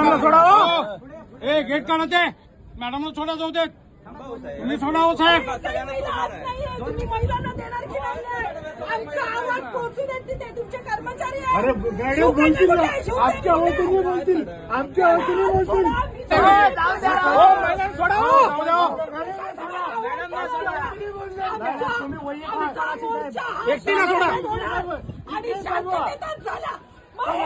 पोलिसांना सोडा हो. ए गेट काढा ते मॅडमला सोडा जाऊ देत तुम्ही सोडा हो साहेब महिला आत नाहीये. तुम्ही महिलांना देणार की नाही आमचा आवाज पोहोचू देत तिथे तुमचे कर्मचारी आहेत. अरे बोलतील ना आमच्या कुठे आहे? वतीने बोलतील आमच्या वतीने बोलतील सोडा, मी सोडा. हो, मॅडम सोडा हो. एकटीला सोडा. आणि शांततेतच झाला मग हे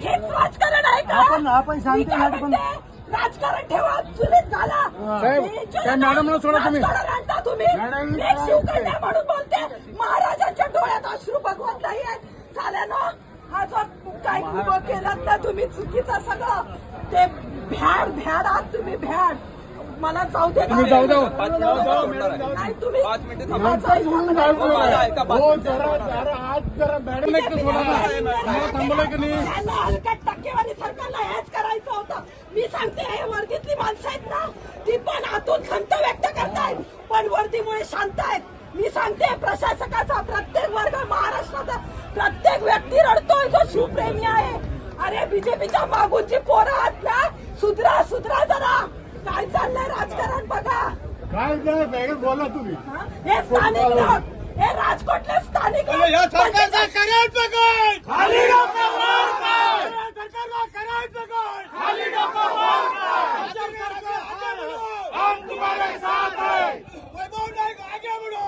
हेच राजकारण आहे का? आपण- आपण शांती काय साठी पण- राजकारण ठेवा चुलीत घाला. साहेब, त्या जन- मॅडमला सोडा तुम्ही. आणता तुम्ही. एक शिवकन्या म्हणून बोलते. महाराजांच्या डोळ्यात अश्रू बघवत नाहीये झाल्यानं हा जो काय उभं केलं ना तुम्ही चुकीचं सगळं. ते भ्याड भ्याड आहात तुम्ही भ्याड. मला जाऊ दे तुम्ही जाऊ. नाही तुम्ही पाच मिनिटं थांबा. नंतर सोडून जायचं माझा नाही. ऐका, पाच हो मिनिटं. जरा जरा आज जरा मॅडम एक तर सोडा ना. तुम्हाला थांबवलंय की नाही? यांना हलकट टक्केवारी सरकारला हेच करायचं होतं. मी सांगते हे वर्दीतली माणसं आहेत ना ती पण आतून खंत व्यक्त करतायत पण वर्दीमुळे शांत आहेत. मी सांगते प्रशासकाचा प्रत्येक वर्ग महाराष्ट्राचा प्रत्येक व्यक्ती रडतोय जो शिवप्रेमी आहे. अरे बीजेपीच्या मागूनची पोरं आहात ना सुधरा सुधरा चाललंय राजकारण बघा. काय मॅडम बोला तुम्ही. हा? स्थानिक लोक हे राजकोटले स्थानिक लोक. या सरकारचा करायचं काय? खाली डोकं वर काय? सरकारला करायचं काय? खाली डोकं वर काय? हम तुम्हारे साथ है. वैभव नाईक आगे बढ़ो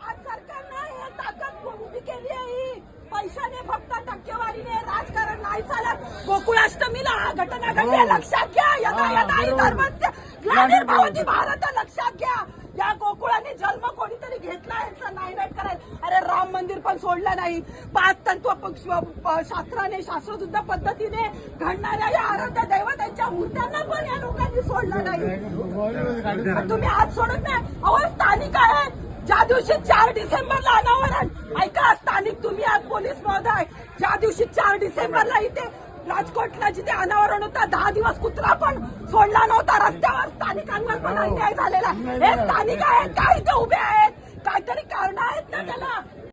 आज सरकारनं हे ताकद उभी केली आहे ही पैशाने फक्त टक्केवारीने राजकारण नाही चालत गोकुळाष्टमीला हा घटना घडली. लक्षात घ्या. यदा यदा ही धर्मस्य ग्लानिर भवती भारत लक्षात घ्या. या गोकुळाने जन्म कोणीतरी घेतला यांचा नायनाट करायला. अरे राम मंदिर पण सोडलं नाही. पाच तत्व शास्त्राने शास्त्रशुद्ध पद्धतीने घडणाऱ्या या आराध्य दैवतांच्या मूर्त्यांना पण या लोकांनी सोडलं नाही. तुम्ही आज सोडत नाही. अहो स्थानिक आहे. ज्या दिवशी चार डिसेंबरला अनावरण ऐका स्थानिक तुम्ही आज पोलीस महोदय. ज्या दिवशी चार डिसेंबरला इथे राजकोटला जिथे अनावरण होता. दहा दिवस कुत्रा पण सोडला नव्हता. रस्त्यावर स्थानिकांवर पण अन्याय झालेला हे स्थानिक आहेत. काय इथे उभे आहेत. काहीतरी कारण आहेत ना त्याला.